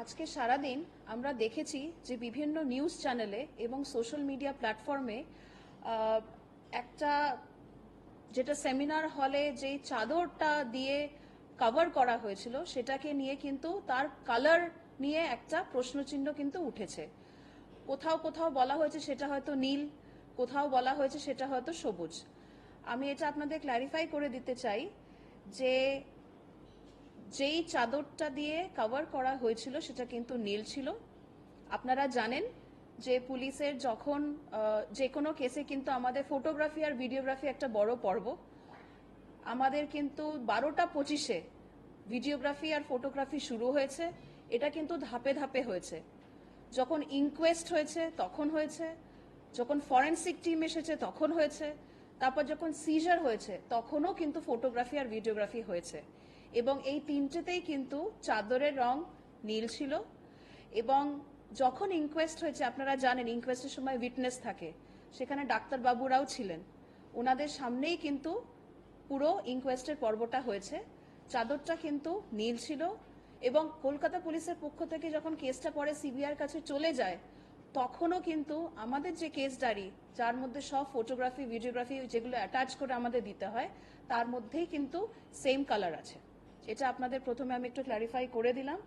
আজকে সারাদিন আমরা দেখেছি যে বিভিন্ন নিউজ চ্যানেলে এবং সোশ্যাল মিডিয়া প্ল্যাটফর্মে একটা যেটা সেমিনার হলে যে চাদরটা দিয়ে কভার করা হয়েছিল, সেটাকে নিয়ে কিন্তু তার কালার নিয়ে একটা প্রশ্নচিহ্ন কিন্তু উঠেছে। কোথাও কোথাও বলা হয়েছে সেটা হয়তো নীল, কোথাও বলা হয়েছে সেটা হয়তো সবুজ। আমি এটা আপনাদের ক্ল্যারিফাই করে দিতে চাই যে যেই চাদরটা দিয়ে কভার করা হয়েছিল সেটা কিন্তু নীল ছিল। আপনারা জানেন যে পুলিশের যখন যে কোনো কেসে কিন্তু আমাদের ফটোগ্রাফি আর ভিডিওগ্রাফি একটা বড় পর্ব। আমাদের কিন্তু বারোটা পঁচিশে ভিডিওগ্রাফি আর ফটোগ্রাফি শুরু হয়েছে। এটা কিন্তু ধাপে ধাপে হয়েছে। যখন ইনকোয়েস্ট হয়েছে, তখন হয়েছে। যখন ফরেন্সিক টিম এসেছে, তখন হয়েছে। তারপর যখন সিজার হয়েছে, তখনও কিন্তু ফটোগ্রাফি আর ভিডিওগ্রাফি হয়েছে। এবং এই তিনটেতেই কিন্তু চাদরের রং নীল ছিল। এবং যখন ইনকোয়েস্ট হয়েছে, আপনারা জানেন ইনকোয়েস্টের সময় উইটনেস থাকে। সেখানে ডাক্তারবাবুরাও ছিলেন। ওনাদের সামনেই কিন্তু পুরো ইনকোয়েস্টের পর্বটা হয়েছে। চাদরটা কিন্তু নীল ছিল এবং কলকাতা পুলিশের পক্ষ থেকে যখন কেসটা পরে সিবিআর কাছে চলে যায়, তখনও কিন্তু আমাদের যে কেস ডায়েরি, যার মধ্যে সব ফটোগ্রাফি ভিডিওগ্রাফি যেগুলো অ্যাটাচ করে আমাদের দিতে হয়, তার মধ্যেই কিন্তু সেম কালার আছে। এটা আপনাদের প্রথমে আমি একটু ক্ল্যারিফাই করে দিলাম।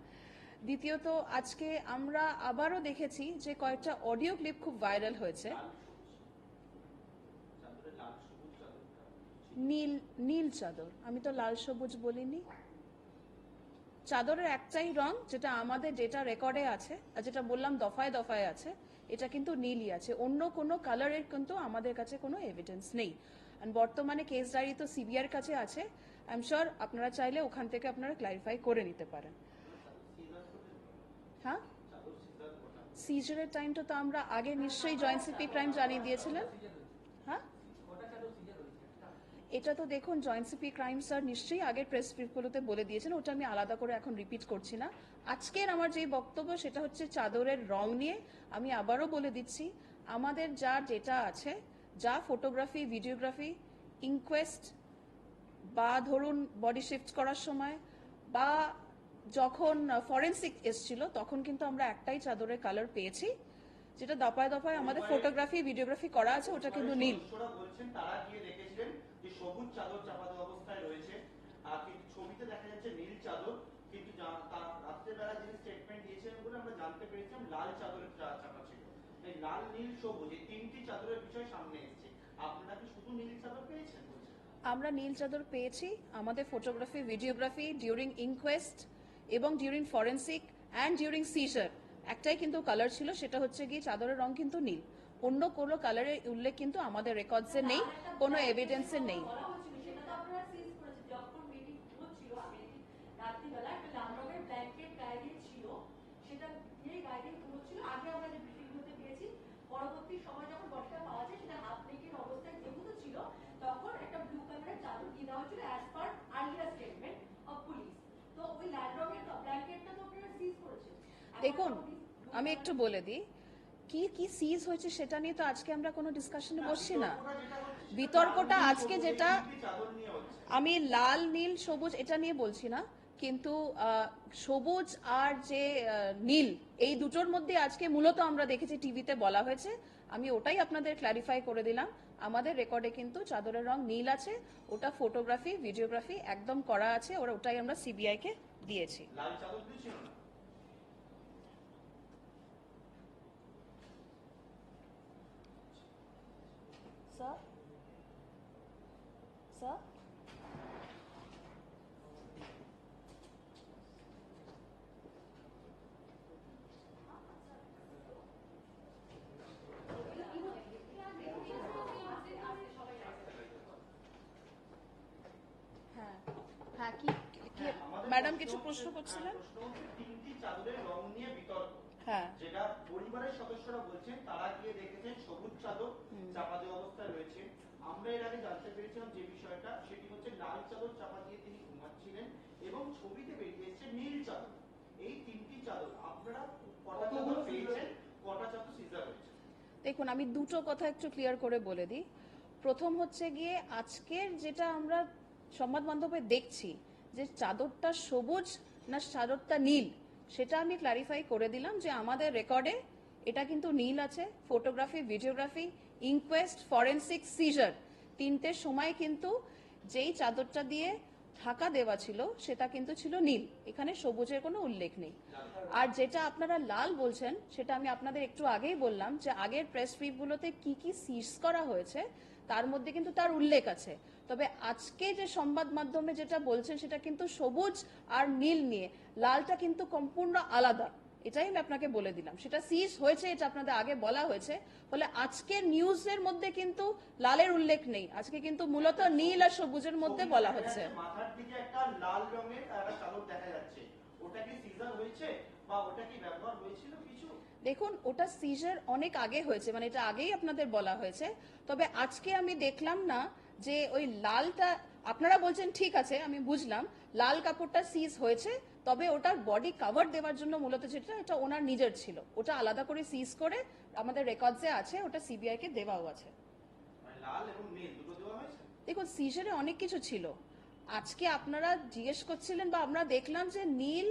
দ্বিতীয়ত, আজকে আমরা আবারও দেখেছি যে কয়েকটা অডিও ক্লিপ খুব ভাইরাল হয়েছে। নীল নীল চাদর। আমি তো লাল সবুজ বলিনি। চাদরের একটাই রং যেটা আমাদের যেটা রেকর্ডে আছে, আর যেটা বললাম দফায় দফায় আছে, এটা কিন্তু নীলই আছে। অন্য কোনো কালারের কিন্তু আমাদের কাছে কোনো এভিডেন্স নেই। বর্তমানে কেস ডায়েরি তো সিবিআর কাছে আছে। আই এম শিওর আপনারা চাইলে ওখান থেকে আপনারা ক্লারিফাই করে নিতে পারেন। হ্যাঁ? সিজারের টাইমটা তো আমরা আগে নিশ্চয়ই জয়েন্ট সিপি ক্রাইম জানিয়ে দিয়েছিলেন। হ্যাঁ? এটা তো দেখুন জয়েন্ট সিপি ক্রাইম স্যার নিশ্চয়ই আগের প্রেস ব্রিফগুলোতে বলে দিয়েছেন, ওটা আমি আলাদা করে এখন রিপিট করছি না। আজকের আমার যে বক্তব্য, সেটা হচ্ছে চাদরের রং নিয়ে আমি আবারও বলে দিচ্ছি, আমাদের যা যেটা আছে, যা ফটোগ্রাফি ভিডিওগ্রাফি ইনকোয়েস্ট বা ধরুন বডি শিফট করার সময় বা যখন ফরেন্সিক এসছিল তখন কিন্তু আমরা একটাই চাদরের কালার পেয়েছি যেটা দফায় দফায় আমাদের ফটোগ্রাফি ভিডিওগ্রাফি করা আছে ওটা কিন্তু নীল। তারা গিয়ে দেখেছিলেন যে সবুজ চাদর চাপা দেওয়া অবস্থায় রয়েছে। আর ছবিতে দেখা যাচ্ছে নীল চাদর কিন্তু রাত্রেবেলা যিনি স্টেটমেন্ট দিয়েছিলেন বলে আমরা জানতে পেরেছিলাম লাল চাদরের চাপা ছিল। লাল নীল সবুজ এই তিনটি চাদরের বিষয় সামনে এসেছে। আপনারা কি শুধু নীল চাদর পেয়েছেন? আমরা নীল চাদর পেয়েছি, আমাদের ফটোগ্রাফি ভিডিওগ্রাফি ডিউরিং ইনকোয়েস্ট এবং during forensic and during seizure একটাই কিন্তু কালার ছিল, সেটা হচ্ছে গিয়ে চাদরের রং কিন্তু নীল। অন্য কোনো কালারের উল্লেখ কিন্তু আমাদের রেকর্ডসে নেই, কোনো এভিডেন্সে নেই বলা হচ্ছিল, সেটা তো আপনারা seize করেছেন। যখন meeting হচ্ছিল, আমি রাত্রিবেলা একটা লাল রঙের blanket গায়ে দিয়ে ছিল, সেটা দিয়েই গায়ে দিয়ে ঘুমোচ্ছিল। আগে আমরা যে briefing গুলোতে পেয়েছি, পরবর্তী সময় যখন বডিটা পাওয়া যায়, সেটা half naked অবস্থায় যেহেতু ছিল, তখন একটা blue colour-এর চাদর দিয়ে দেওয়া হয়েছিল as per earlier statement of police। তো ওই লাল রঙের ব্ল্যাঙ্কেটটা তো আপনারা seize করেছেন। এখন দেখুন আমি একটু বলে দিই। কি কি সিজ হয়েছে সেটা নিয়ে তো আজকে আমরা কোনো ডিসকাশনে বসছি না। বিতর্কটা আজকে যেটা আমি লাল নীল সবুজ এটা নিয়ে বলছি না কিন্তু সবুজ আর যে নীল এই দুটোর মধ্যে আজকে মূলত আমরা দেখেছি টিভিতে বলা হয়েছে। আমি ওটাই আপনাদের ক্ল্যারিফাই করে দিলাম। আমাদের রেকর্ডে কিন্তু চাদরের রং নীল আছে ওটা ফটোগ্রাফি ভিডিওগ্রাফি একদম করা আছে ওরা ওটাই আমরা সিবিআই কে দিয়েছি লাল চাদর দিয়ে ছিল না স্যার স্যার হ্যাঁ হ্যাঁ কি ম্যাডাম কিছু প্রশ্ন করছিলেন? তিনটি চাদরের রং নিয়ে বিতর্ক। যেটা পরিবারের সদস্যরা বলছেন তারা গিয়ে দেখেছেন সবুজ চাদর চাপা দেওয়া অবস্থায় রয়েছে। আমরা এর আগে জানতে পেরেছিলাম যে বিষয়টা সেটি হচ্ছে লাল চাদর চাপা দিয়ে তিনি ঘুমাচ্ছিলেন এবং ছবিতে বেরিয়ে এসেছে নীল চাদর। এই তিনটি চাদর আপনারা কটা চাদর পেয়েছেন? কটা চাদর সিজার হয়েছে? দেখুন আমি দুটো কথা একটু ক্লিয়ার করে বলে দিই। প্রথম হচ্ছে গিয়ে আজকের যেটা আমরা সংবাদ মাধ্যমে দেখছি যে চাদরটা সবুজ না চাদরটা নীল? সেটা আমি ক্লারিফাই করে দিলাম যে আমাদের রেকর্ডে এটা কিন্তু নীল আছে photography videography inquest forensic seizure তিনটের সময় কিন্তু যেই চাদরটা দিয়ে ঢাকা দেওয়া ছিল সেটা কিন্তু ছিল নীল। এখানে সবুজের কোনো উল্লেখ নেই। আর যেটা আপনারা লাল বলছেন, সেটা আমি আপনাদের একটু আগেই বললাম যে আগের প্রেস গুলোতে কি কি সিজ করা হয়েছে, তার মধ্যে কিন্তু তার উল্লেখ আছে। তবে আজকে যে সংবাদ মাধ্যমে যেটা বলছেন সেটা কিন্তু সবুজ আর নীল নিয়ে। লালটা কিন্তু সম্পূর্ণ আলাদা। এটাই আমি আপনাকে বলে দিলাম। সেটা সিজ হয়েছে এটা আপনাদের আগে বলা হয়েছে। ফলে আজকের নিউজের মধ্যে কিন্তু লালের উল্লেখ নেই। আজকে কিন্তু মূলত নীল আর সবুজের মধ্যে বলা হচ্ছে। মাথার দিকে একটা লাল রঙের একটা চাদর দেখা যাচ্ছে। ওটা কি হয়েছে বা ওটা কি ব্যবহার হয়েছিল কিছু? দেখুন ওটা সিজার অনেক আগে হয়েছে মানে এটা আগেই আপনাদের বলা হয়েছে। তবে আজকে আমি দেখলাম না যে ওই লালটা আপনারা বলছেন ঠিক আছে আমি বুঝলাম লাল কাপড়টা সিজ হয়েছে তবে ওটার বডি কভার দেওয়ার জন্য মূলত যেটা এটা ওনার নিজের ছিল। ওটা আলাদা করে সিজ করে আমাদের রেকর্ডসে আছে ওটা সিবিআই কে দেওয়াও আছে। মানে দেখুন সিজারে অনেক কিছু ছিল। আজকে আপনারা জিজ্ঞেস করছিলেন বা আমরা দেখলাম যে নীল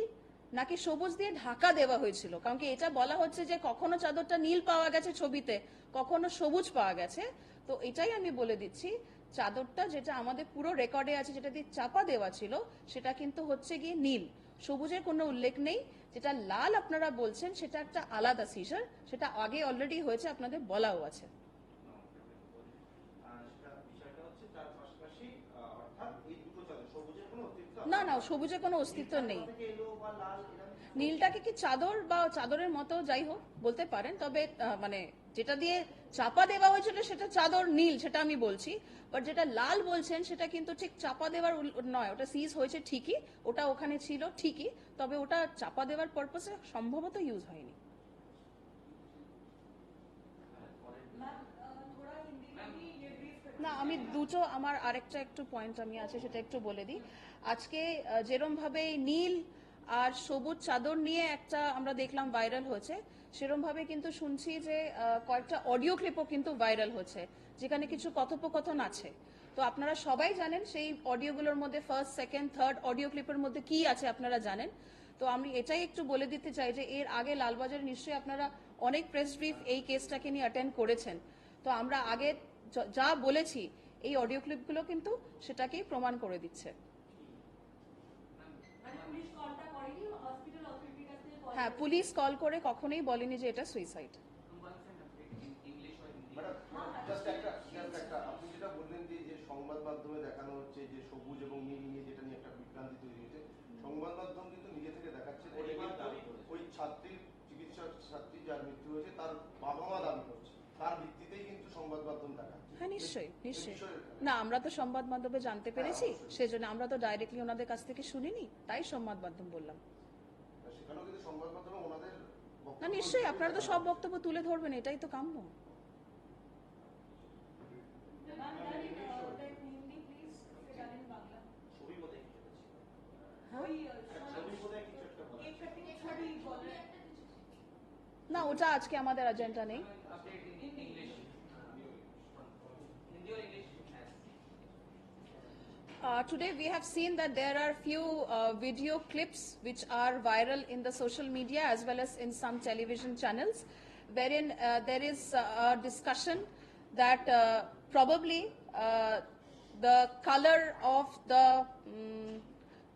নাকি সবুজ দিয়ে ঢাকা দেওয়া হয়েছিল কারণ কি এটা বলা হচ্ছে যে কখনো চাদরটা নীল পাওয়া গেছে ছবিতে কখনো সবুজ পাওয়া গেছে। তো এটাই আমি বলে দিচ্ছি চাদরটা যেটা আমাদের পুরো রেকর্ডে আছে যেটা দিয়ে চাপা দেওয়া ছিল সেটা কিন্তু হচ্ছে গিয়ে নীল। সবুজের কোনো উল্লেখ নেই। যেটা লাল আপনারা বলছেন সেটা একটা আলাদা সিজার সেটা আগে অলরেডি হয়েছে আপনাদের বলাও আছে। না না সবুজের কোনো অস্তিত্ব নেই। নীলটাকে কি চাদর বা চাদরের মতো যাই হোক বলতে পারেন, তবে মানে যেটা দিয়ে চাপা দেওয়া হয়েছিল সেটা চাদর নীল সেটা আমি বলছি বাট যেটা লাল বলছেন সেটা কিন্তু ঠিক চাপা দেওয়ার নয়, ওটা সিজ হয়েছে ঠিকই, ওটা ওখানে ছিল ঠিকই, তবে ওটা চাপা দেওয়ার পারপাসে সম্ভবত ইউজ হয়নি। না, আমি দুটো, আমার আরেকটা একটু পয়েন্ট আমি আছে সেটা একটু বলে দিই। আজকে যেরমভাবে নীল আর সবুজ চাদর নিয়ে একটা আমরা দেখলাম ভাইরাল হয়েছে। সেরম ভাবে কিন্তু শুনছি যে কয়েকটা অডিও ক্লিপও কিন্তু ভাইরাল হচ্ছে যেখানে কিছু কথোপকথন আছে। তো আপনারা সবাই জানেন সেই অডিওগুলোর মধ্যে ফার্স্ট সেকেন্ড থার্ড অডিও ক্লিপের মধ্যে কি আছে আপনারা জানেন। তো আমি এটাই একটু বলে দিতে চাই যে, এর আগে লালবাজার নিশ্চয়ই আপনারা অনেক প্রেস ব্রিফ এই কেসটাকে নিয়ে অ্যাটেন্ড করেছেন। তো আমরা আগে যা বলেছি, এই অডিও ক্লিপগুলো কিন্তু সেটাকেই প্রমাণ করে দিচ্ছে। পুলিশ কলটা করেনি হসপিটাল অথরিটির কাছে কল হ্যাঁ পুলিশ কল করে কখনোই বলেনি যে এটা সুইসাইড ম্যাডাম জাস্ট একটা জাস্ট একটা আপনি যেটা বললেন যে যে সংবাদ মাধ্যমে দেখানো হচ্ছে যে সবুজ এবং নীল নিয়ে যেটা নিয়ে একটা বিভ্রান্তি তৈরি হয়েছে সংবাদ মাধ্যম কিন্তু নিজে থেকে দেখাচ্ছে যে পরিবার কিন্তু দাবি করেছে। ওই ছাত্রীর চিকিৎসক ছাত্রী যার মৃত্যু হয়েছে তার বাবা মা দাবি করছে। তার ভিত্তিতেই কিন্তু সংবাদ মাধ্যম দেখাচ্ছে। হ্যাঁ নিশ্চয়ই নিশ্চয়ই। না আমরা তো সংবাদ মাধ্যমে জানতে পেরেছি হ্যাঁ, অবশ্যই। সেজন্য আমরা তো ডাইরেক্টলি ওনাদের কাছ থেকে শুনিনি তাই সংবাদ মাধ্যম বললাম সেখানেও কিন্তু সংবাদ মাধ্যমে ওনাদের না নিশ্চয়ই আপনারা তো সব বক্তব্য তুলে ধরবেন এটাই তো কাম্য। না ওটা আজকে আমাদের এজেন্ডা নেই। Uh, today we have seen that there are few uh, video clips which are viral in the social media as well as in some television channels wherein uh, there is uh, a discussion that uh, probably uh, the color of the mm,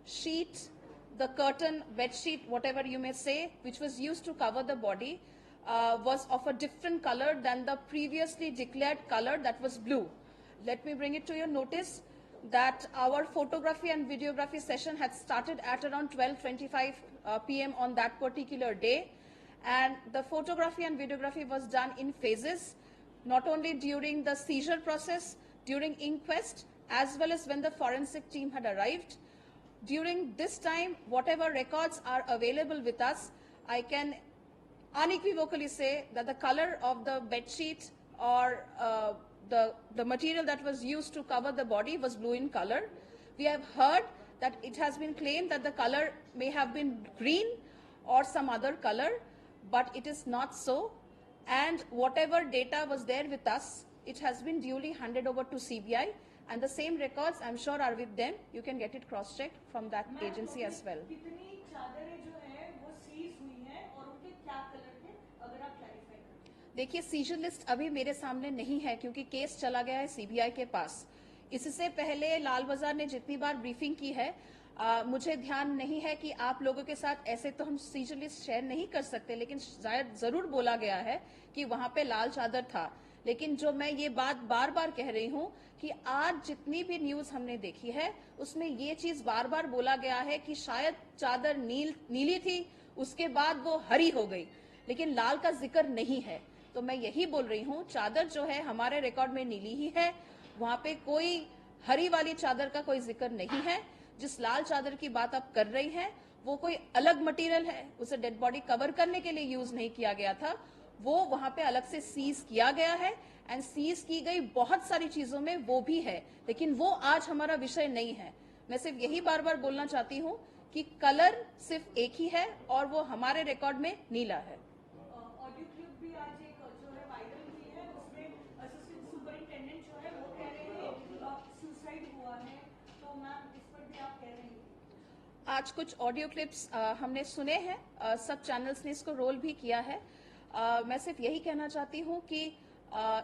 sheet, the curtain, bed sheet, whatever you may say, which was used to cover the body, was of a different color than the previously declared color that was blue. Let me bring it to your notice that our photography and videography session had started at around 12:25 uh, p.m. on that particular day, and the photography and videography was done in phases, not only during the seizure process, during inquest, as well as when the forensic team had arrived. During this time, whatever records are available with us, I can unequivocally say that the color of the bed sheet or uh, the, the material that was used to cover the body was blue in color. We have heard that it has been claimed that the color may have been green or some other color, but it is not so. And whatever data was there with us, it has been duly handed over to CBI. And the same records, I'm sure, are with them. You can get it cross-checked from that agency as well. देखिए seizure list अभी मेरे सामने नहीं है क्योंकि case चला गया है सीबीआई के पास। इससे पहले लाल बाज़ार ने जितनी बार ब्रीफिंग की है आ, मुझे ध्यान नहीं है कि आप लोगों के साथ ऐसे तो हम सीजर लिस्ट शेयर नहीं कर सकते लेकिन शायद ज़रूर बोला गया है कि वहाँ पे लाल चादर था। लेकिन जो मैं ये बात बार बार कह रही हूँ कि आज जितनी भी न्यूज़ हमने देखी है उसमें ये चीज़ बार बार बोला गया है कि शायद चादर नील नीली थी उसके बाद वो हरी हो गई। लेकिन लाल का ज़िक्र नहीं है। तो मैं यही बोल रही हूँ, चादर जो है हमारे रिकॉर्ड में नीली ही है। वहाँ पे कोई हरी वाली चादर का कोई ज़िक्र नहीं है। जिस लाल चादर की बात आप कर रही हैं, वो कोई अलग मटेरियल है। उसे डेड बॉडी कवर करने के लिए यूज़ नहीं किया गया था। वो वहाँ पे अलग से सीज किया गया है एंड सीज की गई बहुत सारी चीज़ों में वो भी है। लेकिन वो आज हमारा विषय नहीं है। मैं सिर्फ़ यही बार बार बोलना चाहती हूँ कि कलर सिर्फ़ एक ही है और वो हमारे रिकॉर्ड में नीला है ऑडियो क्लिप भी आज एक जो है वायरल हुई है उसमें असिस्टेंट सुपरिंटेंडेंट जो है वो कह रहे हैं सुसाइड हुआ है तो मैम इस पर भी आप कह रही हैं आज कुछ ऑडियो क्लिप्स हमने सुने हैं। सब चैनल्स ने इसको रोल भी किया है। मैं सिर्फ़ यही कहना चाहती हूँ कि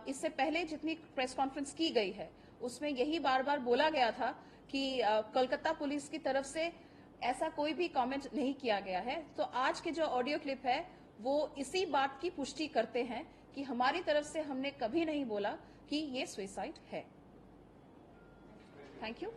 इससे पहले जितनी प्रेस कॉन्फ्रेंस की गई है, उसमें यही बार बार बोला गया था कि कोलकाता पुलिस की तरफ़ से ऐसा कोई भी कमेंट नहीं किया गया है। तो आज के जो ऑडियो क्लिप है, वो इसी बात की पुष्टि करते हैं कि हमारी तरफ़ से हमने कभी नहीं बोला कि ये सुइसाइड है। Thank you